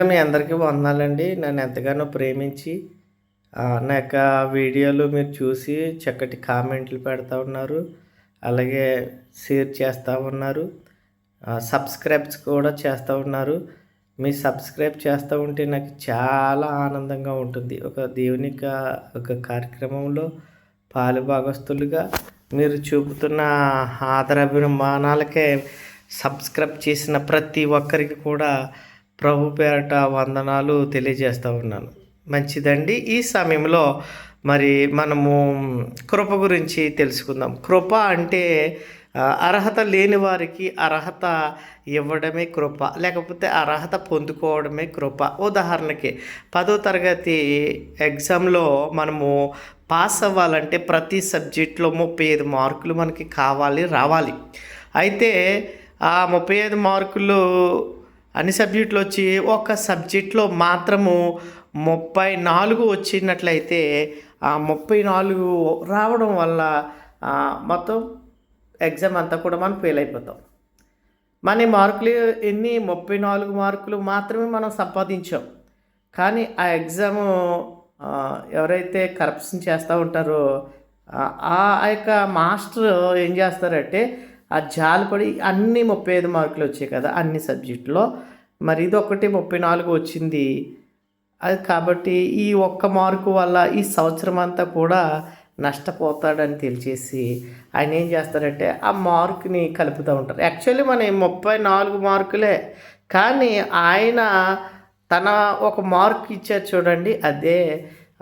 మీ అందరికీ వందనాలండి. నన్ను ఎంతగానో ప్రేమించి నా యొక్క వీడియోలు మీరు చూసి చక్కటి కామెంట్లు పెడతా ఉన్నారు. అలాగే షేర్ చేస్తూ ఉన్నారు. సబ్స్క్రైబ్స్ కూడా చేస్తూ ఉన్నారు. మీ సబ్స్క్రైబ్ చేస్తూ ఉంటే నాకు చాలా ఆనందంగా ఉంటుంది. ఒక దేవుని ఒక కార్యక్రమంలో పాలు భాగస్తులుగా మీరు చూపుతున్న ఆదరాభిమానాలకే సబ్స్క్రైబ్ చేసిన ప్రతి ఒక్కరికి కూడా ప్రభు పేరట వందనాలు తెలియజేస్తూ ఉన్నాను. మంచిదండి. ఈ సమయంలో మరి మనము కృప గురించి తెలుసుకుందాం. కృప అంటే అర్హత లేని వారికి అర్హత ఇవ్వడమే కృప లేకపోతే అర్హత పొందుకోవడమే కృప. ఉదాహరణకి పదో తరగతి ఎగ్జామ్లో మనము పాస్ అవ్వాలంటే ప్రతి సబ్జెక్ట్లో ముప్పై ఐదు మార్కులు మనకి కావాలి రావాలి. అయితే ఆ ముప్పై ఐదు మార్కులు అన్ని సబ్జెక్టులు వచ్చి ఒక సబ్జెక్ట్లో మాత్రము ముప్పై నాలుగు వచ్చినట్లయితే ఆ ముప్పై నాలుగు రావడం వల్ల మొత్తం ఎగ్జామ్ అంతా కూడా మనం ఫెయిల్ అయిపోతాం. మన మార్కులు ఎన్ని? ముప్పై నాలుగు మార్కులు మాత్రమే మనం సంపాదించాం. కానీ ఆ ఎగ్జాము ఎవరైతే కరప్షన్ చేస్తూ ఉంటారో ఆ యొక్క మాస్టర్ ఏం చేస్తారంటే ఆ జాలిపడి అన్ని ముప్పై ఐదు మార్కులు వచ్చాయి కదా అన్ని సబ్జెక్టులో. మరి ఇది ఒకటి ముప్పై నాలుగు వచ్చింది. అది కాబట్టి ఈ ఒక్క మార్కు వల్ల ఈ సంవత్సరం అంతా కూడా నష్టపోతాడని తెలిసేసి ఆయన ఏం చేస్తారంటే ఆ మార్కుని కలుపుతూ ఉంటారు. యాక్చువల్లీ మన ముప్పై నాలుగు మార్కులే కానీ ఆయన తన ఒక మార్క్ ఇచ్చారు చూడండి అదే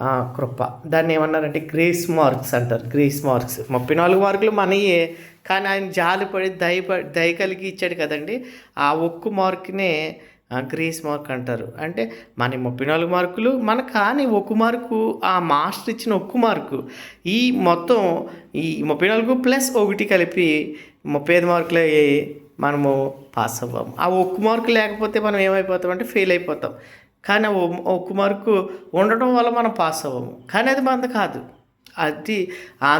కృప. దాన్ని ఏమన్నారంటే గ్రేస్ మార్క్స్ అంటారు. Grace marks. ముప్పై నాలుగు మార్కులు మనయే కానీ ఆయన జాలిపడి దయ దయ కలిగి ఇచ్చాడు కదండి. ఆ ఒక్క మార్క్నే ఆ, గ్రేస్ మార్క్ అంటారు. అంటే మన ముప్పై నాలుగు మార్కులు మన కానీ ఒక్క మార్కు ఆ మాస్టర్ ఇచ్చిన ఒక్క మార్కు ఈ మొత్తం ఈ ముప్పై నాలుగు ప్లస్ ఒకటి కలిపి ముప్పై ఐదు మార్కులు అయ్యాయి మనము పాస్ అవ్వము. ఆ ఒక్క మార్కు లేకపోతే మనం ఏమైపోతాం అంటే ఫెయిల్ అయిపోతాం. కానీ ఆ ఒ- మార్కు ఉండడం వల్ల మనం పాస్ అవ్వము. కానీ అది మనది కాదు. అది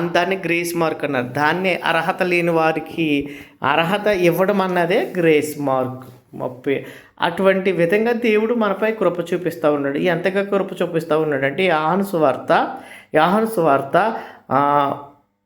దాన్ని గ్రేస్ మార్క్ అన్నారు. దాన్ని అర్హత లేని వారికి అర్హత ఇవ్వడం అన్నదే గ్రేస్ మార్క్. మొప్పి. అటువంటి విధంగా దేవుడు మనపై కృప చూపిస్తూ ఉన్నాడు. ఎంతగా కృప చూపిస్తూ ఉన్నాడు అంటే యాహను సువార్త యాహను సువార్త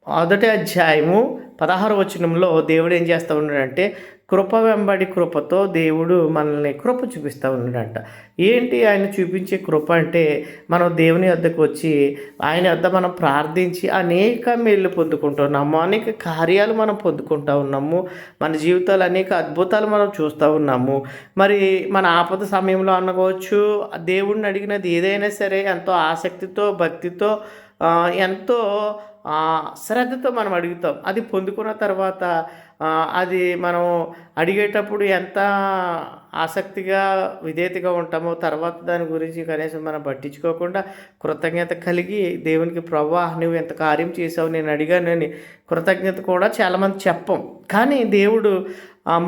మొదటి అధ్యాయము పదహారు వచనంలో దేవుడు ఏం చేస్తూ ఉన్నాడంటే కృప వెంబడి కృపతో దేవుడు మనల్ని కృప చూపిస్తూ ఉన్నాడంట. ఏంటి ఆయన చూపించే కృప అంటే మనం దేవుని వద్దకు వచ్చి ఆయన వద్ద మనం ప్రార్థించి అనేక మేళ్ళు పొందుకుంటున్నాము అనేక కార్యాలు మనం పొందుకుంటూ ఉన్నాము మన జీవితాలు అనేక అద్భుతాలు మనం చూస్తూ ఉన్నాము. మరి మన ఆపద సమయంలో అనుకోవచ్చు దేవుడిని అడిగినది ఏదైనా సరే ఎంతో ఆసక్తితో భక్తితో ఎంతో శ్రద్ధతో మనం అడుగుతాం. అది పొందుకున్న తర్వాత అది మనం అడిగేటప్పుడు ఎంత ఆసక్తిగా విధేయతగా ఉంటామో తర్వాత దాని గురించి కనీసం మనం పట్టించుకోకుండా కృతజ్ఞత కలిగి దేవునికి ప్రభా నువ్వు ఎంత కార్యం చేసావు నేను అడిగానని కృతజ్ఞత కూడా చాలామంది చెప్పం. కానీ దేవుడు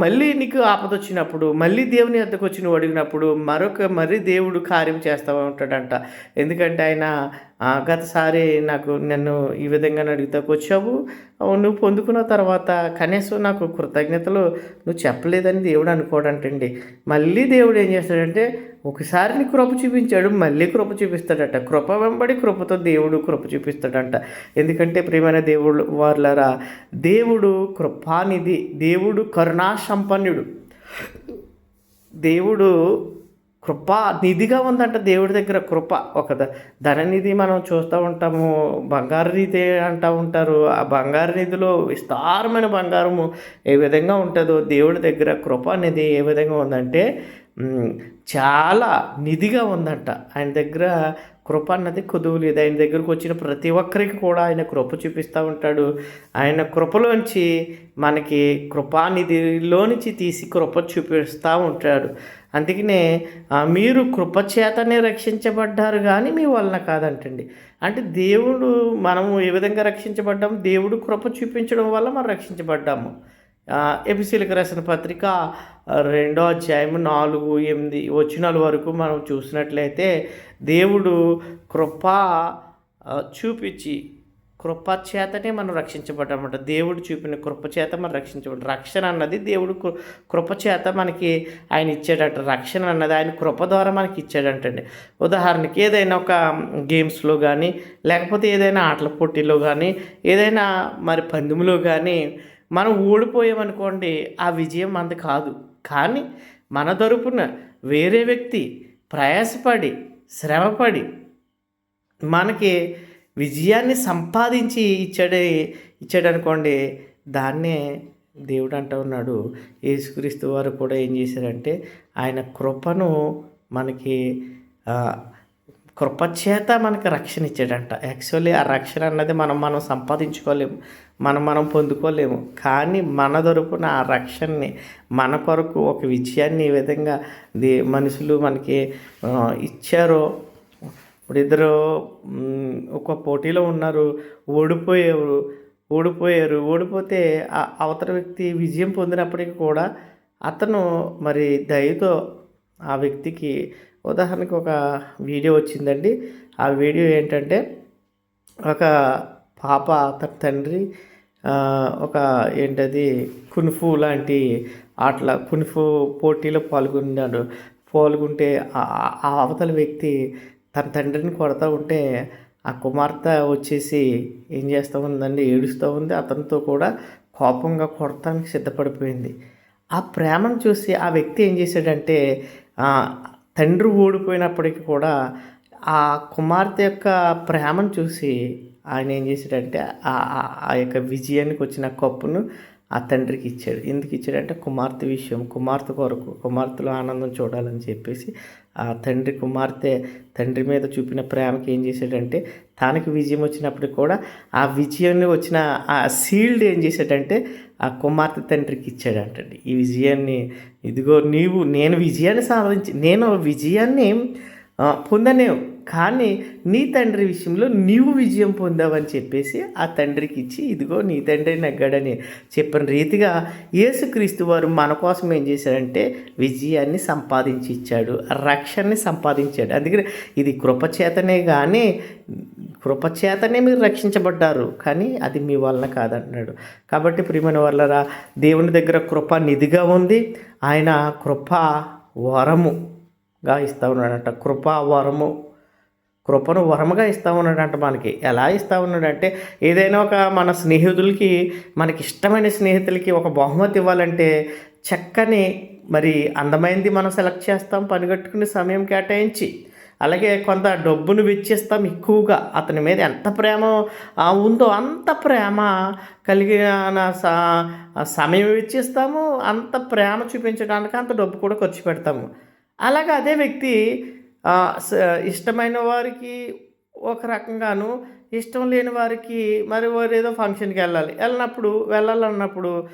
మళ్ళీ నీకు ఆపద వచ్చినప్పుడు మళ్ళీ దేవుని వద్దకు వచ్చి నువ్వు అడిగినప్పుడు మరొక మరీ దేవుడు కార్యం చేస్తూ ఉంటాడంట. ఎందుకంటే ఆయన గతసారి నాకు నన్ను ఈ విధంగా అడుగుతాకు వచ్చావు అవును, నువ్వు పొందుకున్న తర్వాత కనీసం నాకు కృతజ్ఞతలు నువ్వు చెప్పలేదని దేవుడు అనుకోడంటండి. మళ్ళీ దేవుడు ఏం చేస్తాడంటే ఒకసారి నీ కృప చూపించాడు మళ్ళీ కృప చూపిస్తాడట. కృప వెంబడి కృపతో దేవుడు కృప చూపిస్తాడంట. ఎందుకంటే ప్రియమైన దేవుడు వార్లరా దేవుడు కృపానిధి దేవుడు కరుణా సంపన్నుడు దేవుడు కృప నిధిగా ఉందంట దేవుడి దగ్గర కృప. ఒక ధననిధి మనం చూస్తూ ఉంటాము బంగారు నిధి అంటూ ఉంటారు. ఆ బంగారు నిధిలో విస్తారమైన బంగారము ఏ విధంగా ఉంటుందో దేవుడి దగ్గర కృప అనేది ఏ విధంగా ఉందంటే చాలా నిధిగా ఉందంట. ఆయన దగ్గర కృప అన్నది కొదువు లేదు. ఆయన దగ్గరకు వచ్చిన ప్రతి ఒక్కరికి కూడా ఆయన కృప చూపిస్తూ ఉంటాడు. ఆయన కృపలోంచి మనకి కృపానిధిలో నుంచి తీసి కృప చూపిస్తూ ఉంటాడు. అందుకనే మీరు కృప చేతనే రక్షించబడ్డారు కానీ మీ వలన కాదంటండి. అంటే దేవుడు మనము ఏ విధంగా రక్షించబడ్డాము? దేవుడు కృప చూపించడం వల్ల మనం రక్షించబడ్డాము. ఎపిసిలకు రాసిన పత్రిక రెండో అధ్యాయం నాలుగు ఎనిమిది వచనాల వరకు మనం చూసినట్లయితే దేవుడు కృప చూపించి కృప చేతనే మనం రక్షించబడ్డామన్నమాట దేవుడు చూపిన కృప చేత మనం రక్షించబడ్డ. రక్షణ అన్నది దేవుడు కృ- కృప చేత మనకి ఆయన ఇచ్చాడట. రక్షణ అన్నది ఆయన కృప ద్వారా మనకి ఇచ్చాడంటండి. ఉదాహరణకి ఏదైనా ఒక గేమ్స్లో కానీ లేకపోతే ఏదైనా ఆటల పోటీలో కానీ ఏదైనా మరి పందెంలో కానీ మనం ఓడిపోయామనుకోండి ఆ విజయం మనది కాదు. కానీ మన తరపున వేరే వ్యక్తి ప్రయాసపడి శ్రమపడి మనకి విజయాన్ని సంపాదించి ఇచ్చాడే ఇచ్చాడు అనుకోండి దాన్నే దేవుడు అంటూ ఉన్నాడు. యేసుక్రీస్తు వారు కూడా ఏం చేశారంటే ఆయన కృపను మనకి కృపచేత కృప చేత మనకి రక్షణ ఇచ్చాడంట. యాక్చువల్లీ ఆ రక్షణ అన్నది మనం మనం సంపాదించుకోలేము. మనం మనం పొందుకోలేము. కానీ మన తరపున ఆ రక్షణని మన కొరకు ఒక విజయాన్ని ఈ విధంగా దే మనుషులు మనకి ఇచ్చారో ఇప్పుడు ఇద్దరు ఒక పోటీలో ఉన్నారు ఓడిపోయారు ఓడిపోయారు ఓడిపోతే ఆ అవతల వ్యక్తి విజయం పొందినప్పటికీ కూడా అతను మరి దయతో ఆ వ్యక్తికి ఉదాహరణకు ఒక వీడియో వచ్చిందండి. ఆ వీడియో ఏంటంటే ఒక పాప తన తండ్రి ఒక ఏంటది కున్ఫు లాంటి ఆటల కున్ఫు పోటీలో పాల్గొన్నాడు. పాల్గొంటే ఆ అవతల వ్యక్తి తన తండ్రిని కొడతా ఉంటే ఆ కుమార్తె వచ్చేసి ఏం చేస్తూ ఉందండి ఏడుస్తూ ఉంది. అతనితో కూడా కోపంగా కొడతానికి సిద్ధపడిపోయింది. ఆ ప్రేమను చూసి ఆ వ్యక్తి ఏం చేశాడంటే తండ్రి ఓడిపోయినప్పటికీ కూడా ఆ కుమార్తె యొక్క ప్రేమను చూసి ఆయన ఏం చేశాడంటే ఆ ఆ- యొక్క విజయానికి వచ్చిన కప్పును ఆ తండ్రికి ఇచ్చాడు. ఎందుకు ఇచ్చాడంటే కుమార్తె విషయం కుమార్తె కొరకు కుమార్తెలో ఆనందం చూడాలని చెప్పేసి ఆ తండ్రి కుమార్తె తండ్రి మీద చూపిన ప్రేమకి ఏం చేశాడంటే తనకి విజయం వచ్చినప్పటికి కూడా ఆ విజయాన్ని వచ్చిన ఆ సీల్డ్ ఏం చేశాడంటే ఆ కుమార్తె తండ్రికి ఇచ్చాడంటండి. ఈ విజయాన్ని ఇదిగో నీవు నేను విజయాన్ని సాధించి నేను విజయాన్ని పొందనేవు. కానీ నీ తండ్రి విషయంలో నీవు విజయం పొందావని చెప్పేసి ఆ తండ్రికి ఇచ్చి ఇదిగో నీ తండ్రి నగ్గాడని చెప్పిన రీతిగా యేసుక్రీస్తు వారు మన కోసం ఏం చేశారంటే విజయాన్ని సంపాదించి ఇచ్చాడు రక్షణని సంపాదించాడు. అందుకని ఇది కృపచేతనే కానీ కృపచేతనే మీరు రక్షించబడ్డారు కానీ అది మీ వలన కాదంటున్నాడు. కాబట్టి ప్రియమైన వాళ్ళరా దేవుని దగ్గర కృప నిధిగా ఉంది. ఆయన కృప వరముగా ఇస్తా ఉన్నాడంట కృపా వరము. కృపను వరముగా ఇస్తా ఉన్నాడంట మనకి. ఎలా ఇస్తూ ఉన్నాడంటే ఏదైనా ఒక మన స్నేహితులకి మనకి ఇష్టమైన స్నేహితులకి ఒక బహుమతి ఇవ్వాలంటే చక్కని మరి అందమైనది మనం సెలెక్ట్ చేస్తాం పనిగట్టుకునే సమయం కేటాయించి. అలాగే కొంత డబ్బును వెచ్చిస్తాం ఎక్కువగా. అతని మీద ఎంత ప్రేమ ఉందో అంత ప్రేమ కలిగిన స- సమయం వెచ్చిస్తాము అంత ప్రేమ చూపించడానికి అంత డబ్బు కూడా ఖర్చు పెడతాము. అలాగే అదే వ్యక్తి ఇష్టమైన వారికి ఒక రకంగాను ఇష్టం లేని వారికి మరి వారు ఏదో ఫంక్షన్కి వెళ్ళాలి. వెళ్ళినప్పుడు వెళ్ళాలన్నప్పుడు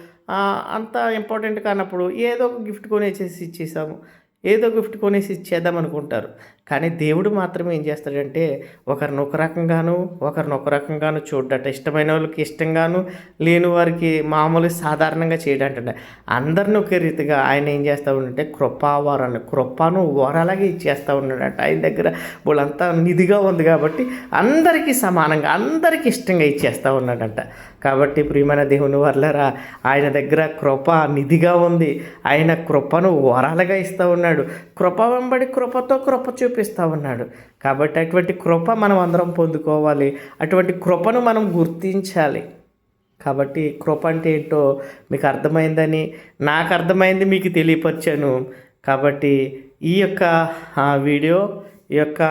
అంత ఇంపార్టెంట్ కానప్పుడు ఏదో ఒక గిఫ్ట్ కొనేసేసి ఇచ్చేసాము. ఏదో గిఫ్ట్ కొనేసి ఇచ్చేద్దాం అనుకుంటారు. కానీ దేవుడు మాత్రం ఏం చేస్తాడంటే ఒకరిని ఒక రకంగాను ఒకరిని ఒక రకంగాను చూడట ఇష్టమైన వాళ్ళకి ఇష్టంగాను లేని వారికి మామూలు సాధారణంగా చేయడంటే. అందరిని ఒకే రీతిగా ఆయన ఏం చేస్తూ ఉండంటే కృపావరాన్ని కృపను వరలాగే ఇచ్చేస్తూ ఉన్నాడంట. ఆయన దగ్గర వాళ్ళంతా నిధిగా ఉంది కాబట్టి అందరికీ సమానంగా అందరికీ ఇష్టంగా ఇచ్చేస్తూ ఉన్నాడంట. కాబట్టి ప్రియమైన దేవుని వర్లరా ఆయన దగ్గర కృప నిధిగా ఉంది. ఆయన కృపను వరాలుగా ఇస్తూ ఉన్నాడు కృప వెంబడి కృపతో కృప చూపిస్తూ ఉన్నాడు. కాబట్టి అటువంటి కృప మనం అందరం పొందుకోవాలి. అటువంటి కృపను మనం గుర్తించాలి. కాబట్టి కృప అంటే ఏంటో మీకు అర్థమైందని నాకు అర్థమైంది మీకు తెలియపరిచాను. కాబట్టి ఈ యొక్క ఆ, వీడియో ఈ యొక్క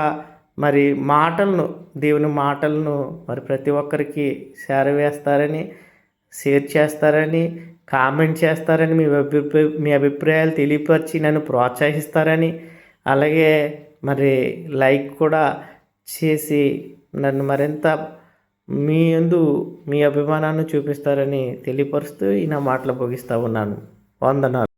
మరి మాటలను దేవుని మాటలను మరి ప్రతి ఒక్కరికి చేరవేస్తారని షేర్ చేస్తారని కామెంట్ చేస్తారని మీ అభిప్రాయ మీ అభిప్రాయాలు తెలియపరిచి నన్ను ప్రోత్సహిస్తారని అలాగే మరి లైక్ కూడా చేసి నన్ను మరింత మీ ఎందు మీ అభిమానాన్ని చూపిస్తారని తెలియపరుస్తూ ఈ నా మాటలు ముగిస్తూ ఉన్నాను. వందనాలు.